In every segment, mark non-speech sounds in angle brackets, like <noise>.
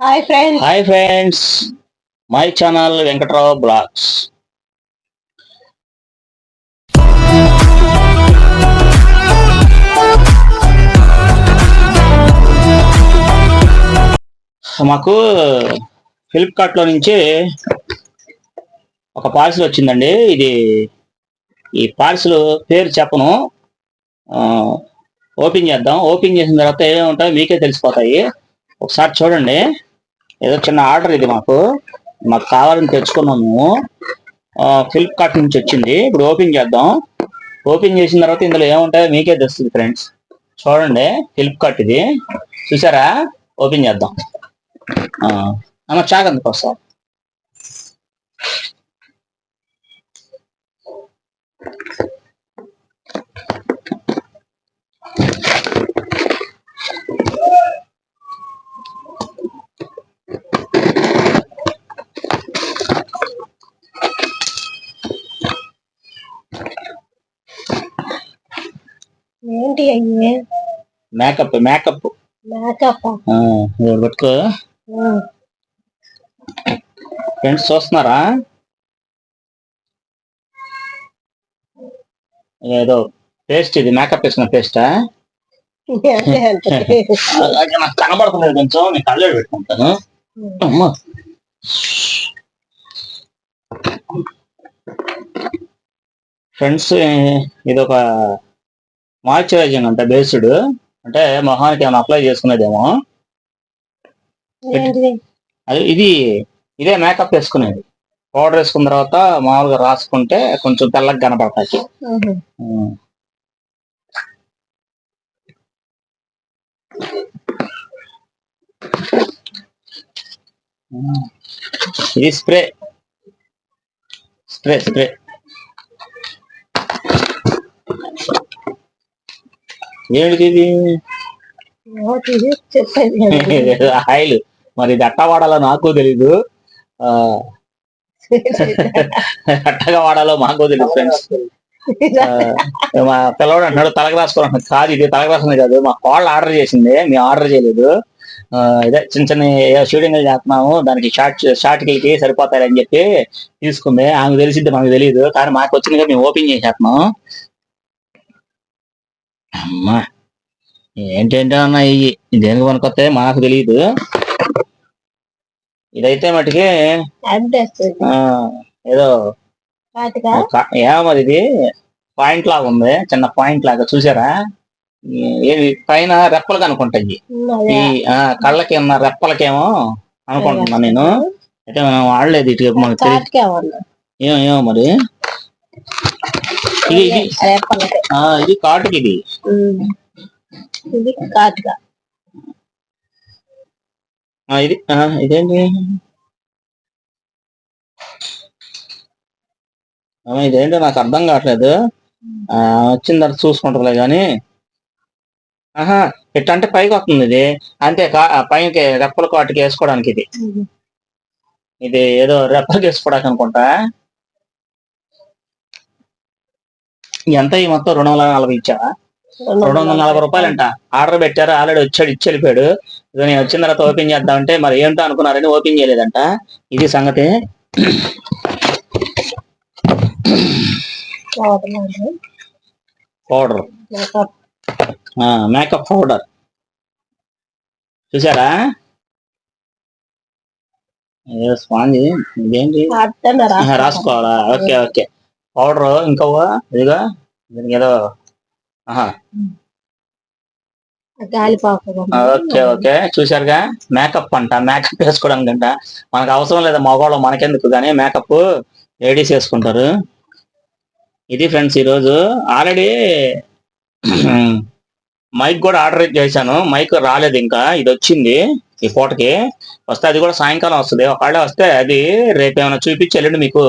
Hi friends hi friends my channel Venkatrao blogs మాకు ఫ్లిప్కార్ట్లో నుంచి ఒక పార్సిల్ వచ్చిందండి. ఇది ఈ పార్సిల్ పేరు చెప్పను. ఓపెన్ చేద్దాం. ఓపెన్ చేసిన తర్వాత ఏముంటాయో మీకే తెలిసిపోతాయి. ఒకసారి చూడండి. ఏదో చిన్న ఆర్డర్ ఇది మాకు. మాకు కావాలని తెచ్చుకున్నాము. ఫ్లిప్కార్ట్ నుంచి వచ్చింది. ఇప్పుడు ఓపెన్ చేద్దాం. ఓపెన్ చేసిన తర్వాత ఇందులో ఏముంటాయో మీకే తెలుస్తుంది ఫ్రెండ్స్. చూడండి ఫ్లిప్కార్ట్ ఇది. చూసారా? ఓపెన్ చేద్దాం. ఆ, అమ్మ చాకందుకు వస్తాం ఏంటి అయ్యే? Makeup makeup. మేకప్ పెట్టుకో? ఫ్రెండ్స్ చూస్తున్నారా? ఏదో పేస్ట్ ఇది మేకప్ వేసిన పేస్టా? అలాగే నాకు కనబడుతుంది కొంచెం నేను కళ్ళలో పెట్టుకుంటాను. అమ్మా. ఫ్రెండ్స్ ఇది ఒక మాయిశ్చరైజింగ్ అంట బేస్డ్ అంటే మొహానికి ఏమైనా అప్లై చేసుకునేదేమో? అది ఇది ఇదే మేకప్ వేసుకునేది. పౌడర్ వేసుకున్న తర్వాత మామూలుగా రాసుకుంటే కొంచెం తెల్లగా కనపడతాయి. ఇది స్ప్రే. Spray spray. ఏంటిది ఇది ఏమో తీసి చెప్పేది ఏంటి? ఆయిల్. మరి ఇది ఎట్టా వాడాలో నాకు తెలీదు. ఆ, <laughs> ఎట్టగా వాడాలో మాకు తెలియదు ఫ్రెండ్స్ మా పిల్లవాడు అంటున్నాడు తలక రాసుకోవడం కాదు ఇది తలక రాసుకునే కాదు. మా కోళ్ళు ఆర్డర్ చేసింది మేము ఆర్డర్ చేయలేదు. ఇదే చిన్న చిన్న షూటింగ్ చేస్తున్నాము దానికి షార్ట్ షార్ట్కి సరిపోతాయని చెప్పి తీసుకుంది. ఆమెకు తెలిసింది మనకు తెలియదు కానీ మాకు వచ్చిందిగా మేము ఓపెన్ చేసేస్తున్నాం. అమ్మా ఏంటంటే అన్న ఇవి దేనికి పనికొస్తాయి మాకు తెలియదు ఇదైతే మటుకి ఏదో ఏమది ఇది? పాయింట్ లాగా ఉంది చిన్న పాయింట్ లాగా చూసారా? పైన రెప్పలు కనుకుంటాయి. ఈ ఆ, కళ్ళకి ఉన్న రెప్పలకేమో అనుకుంటున్నా నేను. అయితే మనం వాడలేదు ఇటు మనకు తెలియదు ఏమో ఏమో మరి? ఇది ఆ, ఇది కాటుకి ఇది. ఇది కాటుగా ఆ, ఇది ఆ, ఇదేంటి? ఇదేంటో నాకు అర్థం కావట్లేదు. ఆ, వచ్చిన తర్వాత చూసుకుంటారులే కానీ ఆహా ఇట్లా అంటే పైకి వస్తుంది ఇది. అంతే పైకి రెప్పల కాటుకి వేసుకోవడానికి ఇది. ఇది ఏదో రెప్పలకి వేసుకోవడానికి అనుకుంటా. ఎంత ఈ మొత్తం రెండు వందల నలభై ఇచ్చా రెండు వందల నలభై రూపాయలు అంట ఆర్డర్ పెట్టారు ఆల్రెడీ వచ్చాడు ఇచ్చి వెళ్ళిపోయాడు నేను వచ్చిన తర్వాత ఓపెన్ చేద్దామంటే మరి ఏంటో అనుకున్నారని ఓపెన్ చేయలేదంట. ఇది సంగతి. పౌడర్ మేకప్ మేకప్ పౌడర్ చూసారా? ఇదేంటి? ఆహా, రాసుకోవాలా? Okay okay. పౌడర్ ఇంకా ఇదిగా దీనికి ఏదో ఓకే ఓకే. చూశారుగా? మేకప్ అంట. మేకప్ వేసుకోవడానికి అంట మనకు అవసరం లేదు మగవాళ్ళు మనకెందుకు కానీ మేకప్ లేడీస్ వేసుకుంటారు. ఇది ఫ్రెండ్స్ ఈరోజు. ఆల్రెడీ మైక్ కూడా ఆర్డర్ చేశాను. మైక్ రాలేదు ఇంకా. ఇది వచ్చింది ఈ పూటకి వస్తే అది కూడా సాయంకాలం వస్తుంది. ఒకవేళ వస్తే అది రేపు ఏమైనా చూపించి ఎల్లుండి మీకు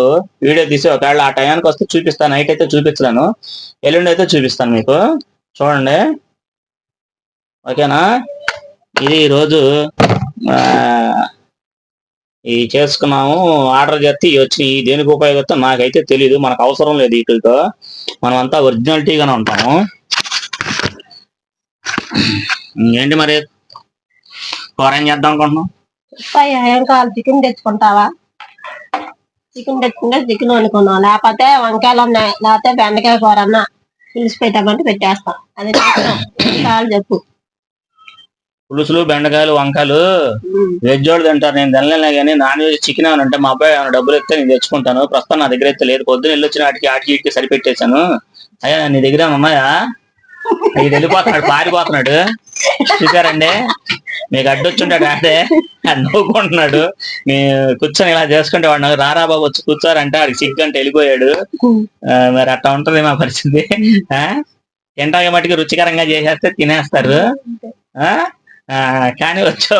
వీడియో తీసి ఒకవేళ ఆ టయానికి వస్తే చూపిస్తాను నైట్ అయితే చూపించలేను. ఎల్లుండి అయితే చూపిస్తాను మీకు. చూడండి. ఓకేనా ఇది ఈరోజు ఇది చేసుకున్నాము. ఆర్డర్ చేస్తే ఇవి వచ్చి దేనికి ఉపయోగిస్తాం? నాకైతే తెలియదు మనకు అవసరం లేదు వీటితో మనం అంతా ఒరిజినాలిటీగానే ఉంటాము. ఏంటి మరి? కూర ఏం చేద్దాం అనుకుంటున్నాం ఏం కావాలి చికెన్ తెచ్చుకుంటావా? చికెన్ తెచ్చుకుంటే చికెన్ వండుకున్నాం లేకపోతే వంకాయలు ఉన్నాయి. లేకపోతే బెండకాయ కూర అన్న పిలిచి పెట్టామంటే పెట్టేస్తాం. అది కావాలి చెప్పు. పులుసులు బెండకాయలు వంకాయలు. వెజ్ వాడు తింటారు. నేను తినలేను కానీ నాన్ వెజ్ చికెన్ ఏమైనా అంటే మా అబ్బాయి ఏమైనా డబ్బులు ఇస్తే నేను తెచ్చుకుంటాను. ప్రస్తుతం నా దగ్గర అయితే లేదు. పొద్దున్న వెళ్ళి వచ్చిన వాటికి ఆటికి ఇటుకి సరిపెట్టేశాను. అయ్యా నీ దగ్గర ఉన్నాయా? ఇది వెళ్ళిపోతున్నాడు పారిపోతున్నాడు. చూసారండి మీకు అడ్డొచ్చుంటాడు ఆడే నవ్వుకుంటున్నాడు. మీ కూర్చొని ఇలా చేసుకుంటే వాడు రారా బాబు వచ్చి కూర్చోరంటే వాడికి సిగ్గు అంటే వెళ్ళిపోయాడు మరి అట్లా ఉంటది మా పరిస్థితి. ఆ? తింటాక మటుకు రుచికరంగా చేసేస్తే తినేస్తారు. ఆ? ఆ, కానీ వచ్చో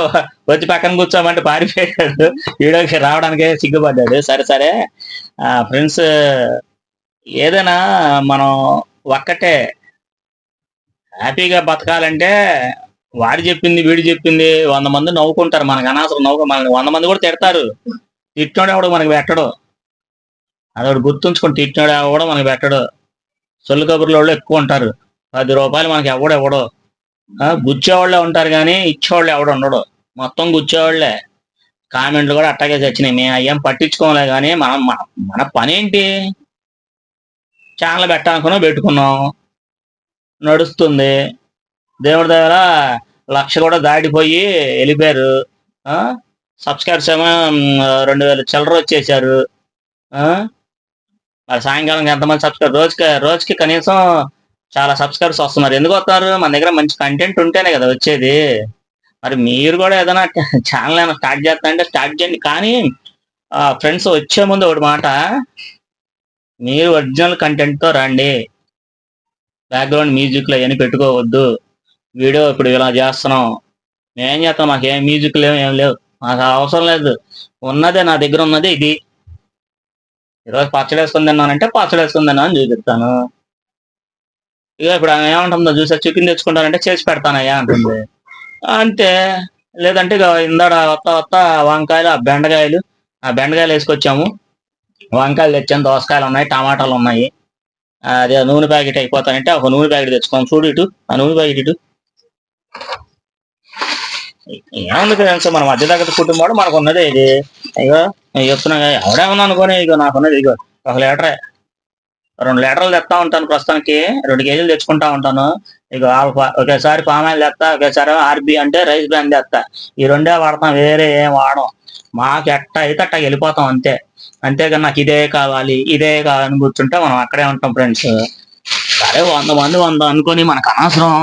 వచ్చి పక్కన కూర్చోమంటే పారిపోయాడు. వీడియోకి రావడానికి సిగ్గుపడ్డాడు. సరే సరే. ఫ్రెండ్స్ ఏదైనా మనం ఒక్కటే హ్యాపీగా బతకాలంటే వాడు చెప్పింది వీడు చెప్పింది వంద మంది నవ్వుకుంటారు. మనకు అనవసరం నవ్వు మనకి వంద మంది కూడా తిడతారు. తిట్టినోడు ఎవడు మనకి పెట్టడు. అదొకటి గుర్తుంచుకొని తిట్టినోడు ఎవడో మనకి పెట్టడు. సొల్లు కబుర్లు వాళ్ళు ఎక్కువ ఉంటారు. పది రూపాయలు మనకి ఎవడు ఎవడో ఆ, గుచ్చేవాళ్ళే ఉంటారు కానీ ఇచ్చేవాళ్ళు ఎవడు ఉండడు. మొత్తం గుచ్చేవాళ్ళే. కామెంట్లు కూడా అట్టాగే చచ్చినాయి. మేము అయ్యాం పట్టించుకోలే కానీ మనం మన మన పనేంటి? ఛానల్ పెట్టాలనుకున్నాం పెట్టుకున్నాం. నడుస్తుంది. దేవుడి దగ్గర లక్ష కూడా దాటిపోయి వెళ్ళిపోయారు. ఆ? సబ్స్క్రైబర్స్ ఏమో రెండు వేల చిల్లర వచ్చేసారు. ఆ? మరి సాయంకాలం ఎంతమంది సబ్స్క్రైబ్ రోజుకి రోజుకి కనీసం చాలా సబ్స్క్రైబర్స్ వస్తున్నారు. ఎందుకు వస్తున్నారు? మన దగ్గర మంచి కంటెంట్ ఉంటేనే కదా వచ్చేది. మరి మీరు కూడా ఏదైనా ఛానల్ ఏమైనా స్టార్ట్ చేస్తానంటే స్టార్ట్ చేయండి. కానీ ఫ్రెండ్స్ వచ్చే ముందు ఒకటి మాట మీరు ఒరిజినల్ కంటెంట్తో రండి. బ్యాక్గ్రౌండ్ మ్యూజిక్లో ఏమి పెట్టుకోవద్దు. వీడియో ఇప్పుడు ఇలా చేస్తున్నాం. మేం చేస్తాం మాకు ఏం మ్యూజిక్ లేవు ఏం లేవు. మాకు అవసరం లేదు. ఉన్నదే నా దగ్గర ఉన్నదే ఇది. ఈరోజు పచ్చడి వేసుకుని తిన్నానంటే పచ్చడి వేసుకుని తిన్నాను అని చూపిస్తాను. ఇక ఇప్పుడు ఆమె ఏమంటుందో చూసా చికెన్ తెచ్చుకుంటానంటే చేసి పెడతానయ్యా అంటుంది. అంతే. లేదంటే ఇక ఇందాడ వత్త వత్త వంకాయలు ఆ బెండకాయలు ఆ బెండకాయలు వేసుకొచ్చాము. వంకాయలు తెచ్చాను దోసకాయలు ఉన్నాయి టమాటాలు ఉన్నాయి. అదే నూనె ప్యాకెట్ అయిపోతానంటే ఒక నూనె ప్యాకెట్ తెచ్చుకోం చూడు ఇటు ఆ నూనె ప్యాకెట్ ఇటు. ఏముంది ఫ్రెండ్స్ మన మధ్య తగ్గ కుటుంబం మనకు ఉన్నదే ఇది. అయ్యో నేను చెప్తున్నా ఎవడేమన్నా అనుకోని ఇగో నాకున్నది ఇగో ఒక లీటరే. రెండు లీటర్లు తెస్తా ఉంటాను ప్రస్తుతానికి రెండు కేజీలు తెచ్చుకుంటా ఉంటాను. ఇక ఆల్ఫా ఒకేసారి పామాయిల్ తెస్తా ఒకేసారి ఆర్బి అంటే రైస్ బ్రాండ్ తెస్తా ఈ రెండే వాడతాం వేరే ఏం వాడం. మాకు ఎట్ట అయితే అట్ట వెళ్ళిపోతాం అంతే. అంతేగాని నాకు ఇదే కావాలి ఇదే కావాలని కూర్చుంటే మనం అక్కడే ఉంటాం ఫ్రెండ్స్. సరే వంద మంది వంద అనుకొని మనకు అనవసరం.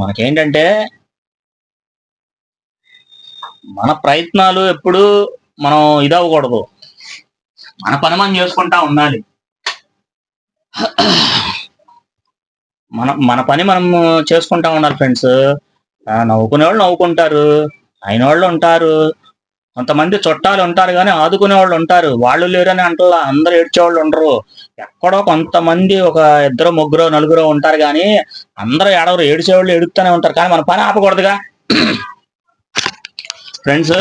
మనకేంటంటే మన ప్రయత్నాలు ఎప్పుడు మనం ఇదవ్వకూడదు. మన పని మనం చేసుకుంటా ఉండాలి. మన మన పని మనం చేసుకుంటా ఉండాలి ఫ్రెండ్స్. నవ్వుకునే వాళ్ళు నవ్వుకుంటారు అయిన వాళ్ళు ఉంటారు. కొంతమంది చుట్టాలు ఉంటారు కానీ ఆదుకునే వాళ్ళు ఉంటారు. వాళ్ళు లేరని అంటూ అందరు ఏడ్చేవాళ్ళు ఉండరు. ఎక్కడో కొంతమంది ఒక ఇద్దరు ముగ్గురు నలుగురు ఉంటారు కానీ అందరూ ఏడవరు. ఏడ్చేవాళ్ళు ఏడుస్తూనే ఉంటారు. కానీ మన పని ఆపకూడదుగా. ఫ్రెండ్స్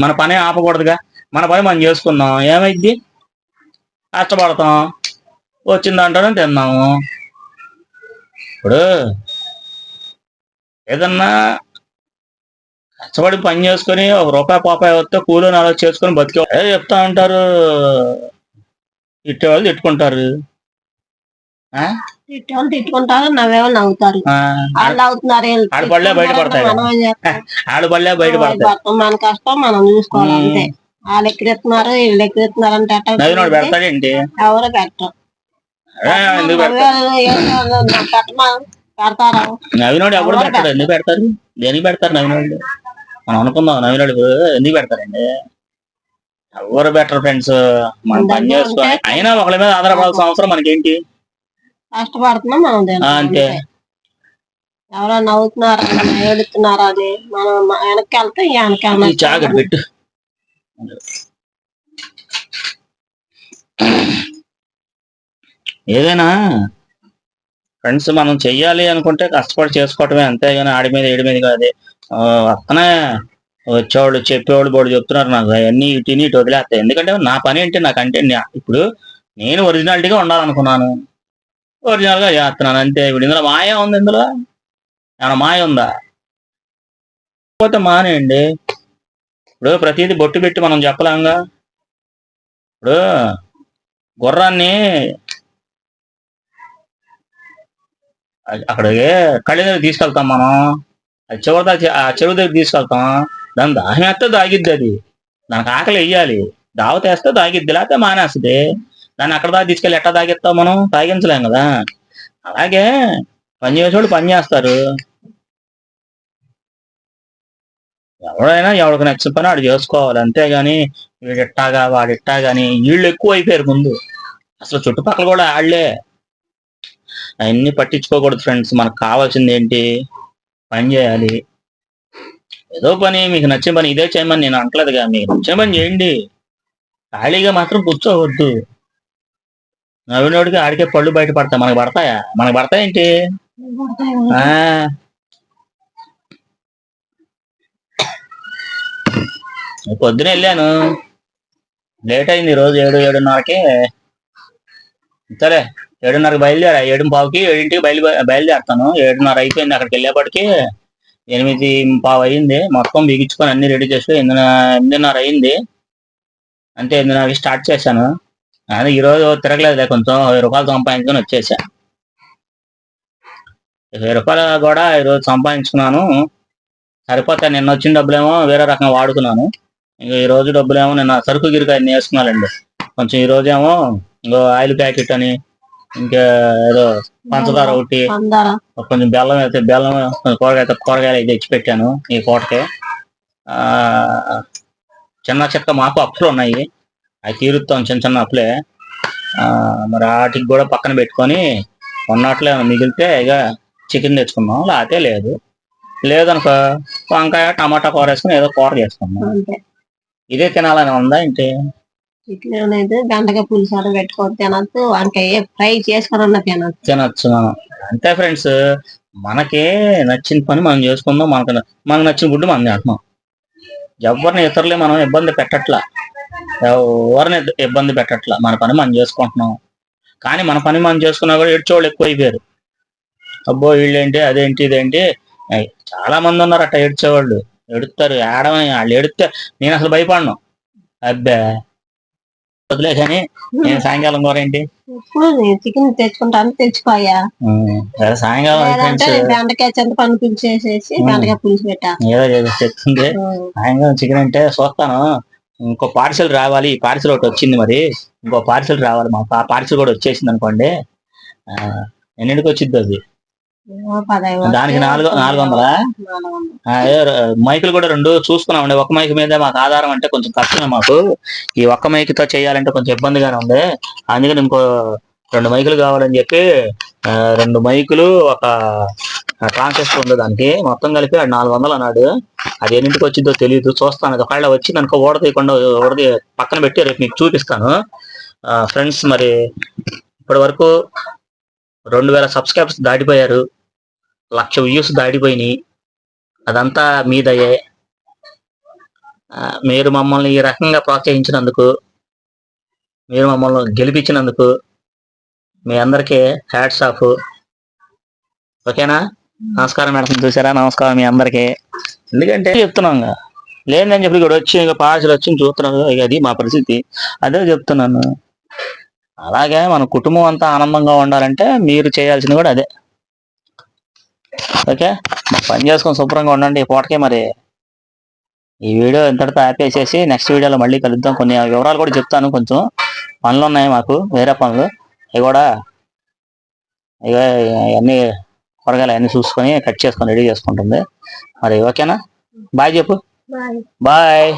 మన పని ఆపకూడదుగా. మన పని మనం చేసుకుందాం ఏమైద్ది కష్టపడతాం. వచ్చిన దాంట్లోనే తిన్నాము. ఇప్పుడు ఏదన్నా కష్టపడి పని చేసుకొని ఒక రూపాయి పాపాయి వస్తే కూలి నాలుగు చేసుకొని బతికే చెప్తా ఉంటారు? ఇట్టే వాళ్ళు తిట్టుకుంటారు? తిట్టేవాళ్ళు నవ్వేమో నవ్వుతారు. వాళ్ళు నవ్వుతున్నారు వీళ్ళు ఆడ పళ్ళే బయట పడతాయి మనం కష్టం మనం చూసుకోవాలి అంతే. వాళ్ళు అంటే ఎవరు పెట్టరు. పెడతారు? పెడతారా నవ్వినోడు ఎవరు పెడతాడు? ఎందుకు పెడతారు? దేనికి పెడతారు నవ్వినోళ్ళు మనం అనుకుందాం నవ్వినోడు ఎందుకు పెడతారండి ఎవరు బెటర్ ఫ్రెండ్స్? మనం పని చేసుకోవాలి అయినా ఒకళ్ళ మీద ఆధారపడాల్సిన అవసరం మనకేంటి? కష్టపడుతున్నాం అంతే. ఎవరో నవ్వుతున్నారా? ఏడుతున్నారా అని మనం వెనక్కి వెళ్తే వెనక్కి చాకటి పెట్టు. ఏదైనా ఫ్రెండ్స్ మనం చెయ్యాలి అనుకుంటే కష్టపడి చేసుకోవటమే అంతేగాని ఆడి మీద ఏడి మీద కాదు. అక్కనే వచ్చేవాళ్ళు చెప్పేవాళ్ళు బోడు చెప్తున్నారు నాకు. అవన్నీ ఇటు ఇటు వదిలేస్తాయి. ఎందుకంటే నా పని ఏంటి? నాకంటే నే- ఇప్పుడు నేను ఒరిజినాలిటీగా ఉండాలనుకున్నాను. ఒరిజినల్గా చేస్తున్నాను. అంతే. ఇప్పుడు ఇందులో మాయ ఉంది ఇందులో? ఏమైనా మాయ ఉందా? పోతే మానేయండి. ఇప్పుడు ప్రతిదీ బొట్టు పెట్టి మనం చెప్పలేంగా ఇప్పుడు గుర్రాన్ని అక్కడికి కళ్ళ దగ్గర తీసుకెళ్తాం మనం. అది చివరి దాకా ఆ చెరువు దగ్గర తీసుకెళ్తాం. దాని దాహం వేస్తే దాగిద్ది అది. దానికి ఆకలి వేయాలి. దావత వేస్తే దాగిద్ది. లేకపోతే మానేస్తుంది. దాన్ని అక్కడ దాకా తీసుకెళ్ళి ఎట్లా తాగిస్తాం మనం? తాగించలేం కదా. అలాగే పని చేసేవాళ్ళు పని చేస్తారు. ఎవడైనా ఎవరికి నచ్చిన పని వాడు చేసుకోవాలి. అంతేగాని వీడిట్టాగా వాడిట్టా గాని వీళ్ళు ఎక్కువ అయిపోయారు ముందు. అసలు చుట్టుపక్కల కూడా వాళ్ళే అవన్నీ పట్టించుకోకూడదు ఫ్రెండ్స్ మనకు కావాల్సింది ఏంటి? పని చేయాలి. ఏదో పని మీకు నచ్చిన పని ఇదే చేయమని నేను అంటలేదుగా మీకు నచ్చిన పని చేయండి. ఖాళీగా మాత్రం కూర్చోవద్దు. నవ్వినోడికి ఆడికే పళ్ళు బయట పడతాయి. మనకి పడతాయా? మనకి పడతాయేంటి ఆ. పొద్దున వెళ్ళాను. లేట్ అయింది రోజు ఏడు ఏడున్నరకి. సరే. ఏడున్నరకి బయలుదేరా. ఏడు పావుకి ఏడింటికి బయలు బయలుదేరుతాను. ఏడున్నర అయిపోయింది అక్కడికి వెళ్ళేపటికి ఎనిమిది పావు అయింది మొత్తం బిగించుకొని అన్ని రెడీ చేసి ఎనిమిది ఎనిమిదిన్నర అయింది. అంటే ఎనిమిదిన్నరకి స్టార్ట్ చేశాను. కానీ ఈ రోజు తిరగలేదులే కొంచెం. వెయ్యి రూపాయలు సంపాదించుకొని వచ్చేసా. వెయ్యి రూపాయలు కూడా ఈరోజు సంపాదించుకున్నాను. సరిపోతే నిన్న వచ్చిన డబ్బులేమో వేరే రకంగా వాడుకున్నాను. ఇంకా ఈ రోజు డబ్బులేమో నిన్న సరుకు గిరికాయ వేసుకున్నానండి. కొంచెం ఈ రోజేమో ఇంకో ఆయిల్ ప్యాకెట్ అని ఇంకా ఏదో పంచదార ఒకటి కొంచెం బెల్లం అయితే బెల్లం కొంచెం కూరగాయ కూరగాయలు అయితే తెచ్చి పెట్టాను ఈ పూటకి ఆ చిన్న చిక్క మాకు అప్పులు ఉన్నాయి. అవి తీరుస్తాం చిన్న చిన్న అప్పులే. ఆ మరి వాటికి కూడా పక్కన పెట్టుకొని ఉన్నట్లే మిగిలితే ఇక చికెన్ తెచ్చుకున్నాం లేకపోతే లేదు. లేదనుకో వంకాయ టమాటా కూర వేసుకుని ఏదో కూర చేసుకున్నాం ఇదే తినాలని ఉందా ఏంటి? చికెన్ గంటగా పులుసు అని పెట్టుకొని తినద్దు వంకాయ ఫ్రై చేసుకొని అన్న తినొచ్చు తినచ్చు మనం. అంతే ఫ్రెండ్స్ మనకే నచ్చిన పని మనం చేసుకుందాం మనకు మనకు నచ్చిన గుడ్డు మనం తింటున్నాం. ఎవరిని ఇతరులే మనం ఇబ్బంది పెట్టట్లా. ఎవరిని ఇబ్బంది పెట్టట్లా. మన పని మనం చేసుకుంటున్నాం. కానీ మన పని మనం చేసుకున్నా కూడా ఏడ్చేవాళ్ళు ఎక్కువ అయిపోయారు. అబ్బో వీళ్ళేంటి అదేంటి ఇదేంటి? చాలా మంది ఉన్నారు అట్ట ఏడ్చేవాళ్ళు. ఎడుతారు ఏడమని వాళ్ళు ఎడితే నేను అసలు భయపడను. అబ్బే. వదిలే కానీ నేను సాయంకాలం కూర ఏంటి? చికెన్ తెచ్చుకుంటాను తెచ్చుకోయా సాయంకాలం బెండకాయ చింతపండు పులుసు వేసేసి ఉమ్. బెండకాయ పులుసు పెట్టా ఏదో చెప్తుంది సాయంకాలం చికెన్ అంటే చూస్తాను. ఇంకో పార్సిల్ రావాలి. ఈ పార్సిల్ ఒకటి వచ్చింది మరి. ఇంకో పార్సిల్ రావాలి. మా పార్సిల్ కూడా వచ్చేసింది అనుకోండి. ఎన్నింటికి వచ్చింది అది? దానికి నాలుగు నాలుగు వందలా? మైకులు కూడా రెండు చూసుకున్నామండి ఒక మైక్ మీద మాకు ఆధారం అంటే కొంచెం కష్టమే మాకు. ఈ ఒక్క మైక్తో చేయాలంటే కొంచెం ఇబ్బందిగానే ఉంది. అందుకని ఇంకో రెండు మైకులు కావాలని చెప్పి రెండు మైకులు ఒక ట్రాన్సిస్టర్ ఉంది దానికి. మొత్తం కలిపి ఆడు నాలుగు వందలు అన్నాడు. అది ఎన్నింటికి వచ్చిందో తెలియదు చూస్తాను. అది ఒకవేళ వచ్చి దానికి ఓడతీయకుండా ఓడది పక్కన పెట్టి రేపు మీకు చూపిస్తాను. ఫ్రెండ్స్ మరి ఇప్పటి వరకు రెండు వేల సబ్స్క్రైబర్స్ దాటిపోయారు. లక్ష వ్యూస్ దాటిపోయినాయి. అదంతా మీదయ్యే మీరు మమ్మల్ని ఈ రకంగా ప్రోత్సహించినందుకు మీరు మమ్మల్ని గెలిపించినందుకు మీ అందరికీ హ్యాట్స్ ఆఫ్ ఓకేనా? నమస్కారం మేడం. చూసారా? నమస్కారం మీ అందరికీ. ఎందుకంటే చెప్తున్నాం లేదని చెప్పి ఇక్కడ వచ్చి ఇంకా పార్సల్ వచ్చి చూస్తున్నాం అది మా పరిస్థితి. అదే చెప్తున్నాను. అలాగే మన కుటుంబం అంతా ఆనందంగా ఉండాలంటే మీరు చేయాల్సింది కూడా అదే. ఓకే? పని చేసుకొని శుభ్రంగా ఉండండి ఈ పూటకే మరి. ఈ వీడియో ఇంతటితో ఆపేసేసి నెక్స్ట్ వీడియోలో మళ్ళీ కలుద్దాం. కొన్ని వివరాలు కూడా చెప్తాను కొంచెం. పనులు ఉన్నాయి మాకు వేరే పనులు. అవి కూడా ఇక అన్ని కూరగాయలు అన్ని చూసుకొని కట్ చేసుకొని రెడీ చేసుకుంటుంది. మరి ఓకేనా? బాయ్ చెప్పు. బాయ్. బాయ్.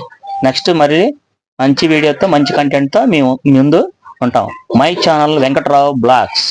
నెక్స్ట్ మరి మంచి వీడియోతో మంచి కంటెంట్తో మేము ముందు ఉంటాం మై ఛానల్ వెంకట్రావు బ్లాగ్స్.